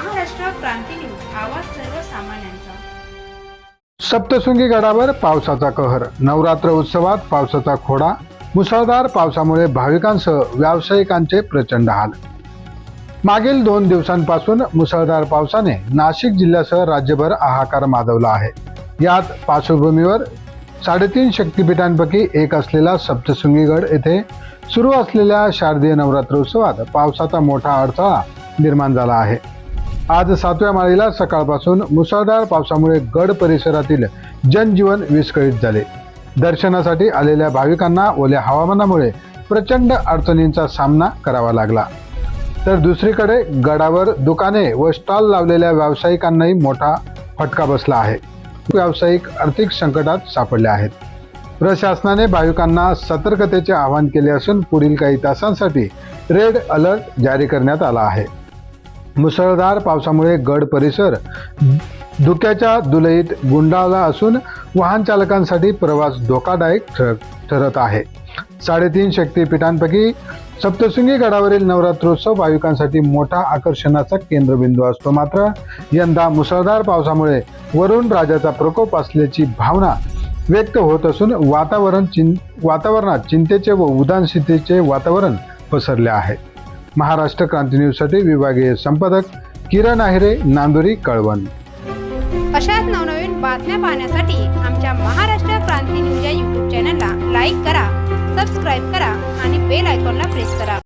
Maharashtra Kranti news आवाज सर्वसामान्यांचा. सप्तशृंगी गडावर पावसाचा कहर. नवरात्र उत्सवात पावसाचा खोडा. मुसळधार पावसामुळे भाविकांसह व्यावसायिकांचे प्रचंड हाल. मागील दोन दिवसांपासून मुसळधार पावसाने नाशिक जिल्ह्यासह राज्यभर हाहाकार माजवला आहे. यात पार्श्वभूमीवर साडेतीन शक्तिपीठांपैकी एक असलेला सप्तशृंगीगड येथे सुरू असलेल्या शारदीय नवरात्र उत्सवात पावसाचा मोठा अडथळा निर्माण झाला आहे. आज सातव्या माळीला सकाळपासून मुसळधार पावसामुळे गड परिसरातील जनजीवन विस्कळीत झाले. दर्शनासाठी आलेल्या भाविकांना ओल्या हवामानामुळे प्रचंड अडचणींचा सामना करावा लागला. तर दुसरीकडे गडावर दुकाने व स्टॉल लावलेल्या व्यावसायिकांनाही मोठा फटका बसला आहे. व्यावसायिक आर्थिक संकटात सापडले आहेत. प्रशासनाने भाविकांना सतर्कतेचे आवाहन केले असून पुढील काही तासांसाठी रेड अलर्ट जारी करण्यात आला आहे. मुसळधार पावसामुळे गड परिसर धुक्याच्या दुलईत गुंडाळला असून वाहन चालकांसाठी प्रवास धोकादायक ठर ठरत आहे. साडेतीन शक्तीपीठांपैकी सप्तशृंगी गडावरील नवरात्रोत्सव भाविकांसाठी मोठा आकर्षणाचा केंद्रबिंदू असतो मात्र यंदा मुसळधार पावसामुळे वरुण राजाचा प्रकोप असल्याची भावना व्यक्त होत असून वातावरण चिं वातावरणात चिंतेचे व उदासीनतेचे वातावरण पसरले आहे. महाराष्ट्र क्रांती न्यूजसाठी विभागीय संपादक किरण आहिरे नांदुरी कळवण. अशाच नवनवीन बातम्या पाहण्यासाठी आमच्या महाराष्ट्र क्रांती न्यूज या यूट्यूब चॅनलला लाईक करा सबस्क्राईब करा आणि बेल आयकॉनला प्रेस करा.